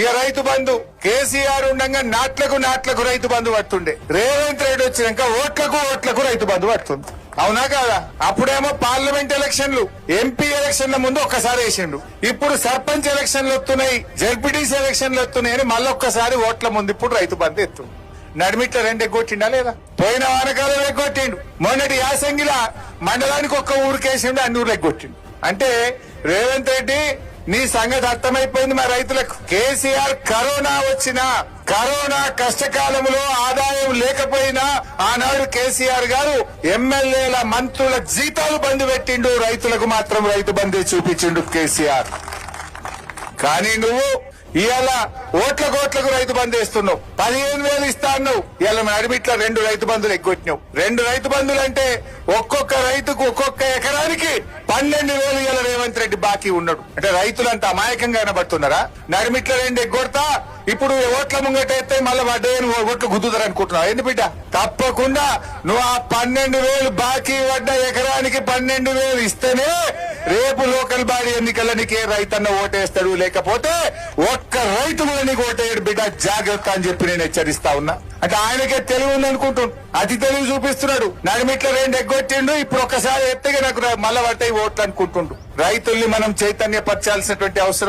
ఇక రైతు బంధు కేసీఆర్ ఉండగా నాట్లకు నాట్లకు రైతు బంధు పడుతుండే. రేవంత్ రెడ్డి వచ్చినాక ఓట్లకు ఓట్లకు రైతు బంధు పడుతుంది. అవునా కాదా? అప్పుడేమో పార్లమెంట్ ఎలక్షన్లు ఎంపీ ఎలక్షన్ల ముందు ఒక్కసారి వేసిండు. ఇప్పుడు సర్పంచ్ ఎలక్షన్లు వస్తున్నాయి జడ్పీటీసీ ఎలక్షన్లు వస్తున్నాయి అని మళ్ళొక్కసారి ఓట్ల ముందు ఇప్పుడు రైతు బంధు ఎత్తుంది నడిమిట్ల రెండు ఎగ్గొట్టిండా లేదా? పోయిన వానకాలం ఎగ్గొట్టిండు మొన్నటి యాసంగిలా మండలానికి ఒక్క ఊరికేసిండు అన్ని ఊర్లు ఎగ్గొట్టిండు అంటే రేవంత్ రెడ్డి నీ సంగతి అర్థమైపోయింది మా రైతులకు. కేసీఆర్ కరోనా వచ్చినా కరోనా కష్టకాలంలో ఆదాయం లేకపోయినా ఆనాడు కేసీఆర్ గారు ఎమ్మెల్యేల మంత్రుల జీతాలు బంద్ పెట్టిండు. రైతులకు మాత్రం రైతు బంధు చూపించిండు కేసీఆర్. కానీ నువ్వు ఇవాళ ఓట్ల కోట్లకు రైతు బంధు వేస్తున్నావు. పదిహేను వేలు ఇస్తాను అన్నావు. ఇవాళ రెండు రైతు బంధులు ఎగ్గొట్టినావు. రెండు రైతు బంధులు అంటే ఒక్కొక్క రైతుకు ఒక్కొక్క పన్నెండు వేలు ఇవాళ రేవంత్ రెడ్డి బాకీ ఉన్నాడు అంటే రైతులంతా అమాయకంగా కనబడుతున్నారా నడిమిట్ల రెండు ఎగ్గొడతా ఇప్పుడు ఓట్ల ముంగట అయితే మళ్ళీ పడ్డే నువ్వు ఓట్లు గుద్దుతారు అనుకుంటున్నావు ఏంది బిడ్డ? తప్పకుండా నువ్వు ఆ పన్నెండు వేలు బాకీ పడ్డ ఎకరానికి పన్నెండు వేలు ఇస్తేనే రేపు లోకల్ బాడీ ఎన్నికల్లో నీకు ఏ రైతన్న ఓటేస్తాడు లేకపోతే ఒక్క రైతు కూడా నీకు ఓటేయడు బిడ్డ జాగ్రత్త అని చెప్పి నేను హెచ్చరిస్తా ఉన్నా. అంటే ఆయనకే తెలివి ఉంది అనుకుంటుండు. అతి తెలివి చూపిస్తున్నాడు. నడిమిట్ల రెండు ఎగ్గొట్టిండు ఇప్పుడు ఒక్కసారి ఎత్తగా నాకు మళ్ళా పట్టాయి ఓట్లు అనుకుంటుండు. రైతుల్ని మనం చైతన్యపరచాల్సినటువంటి అవసరం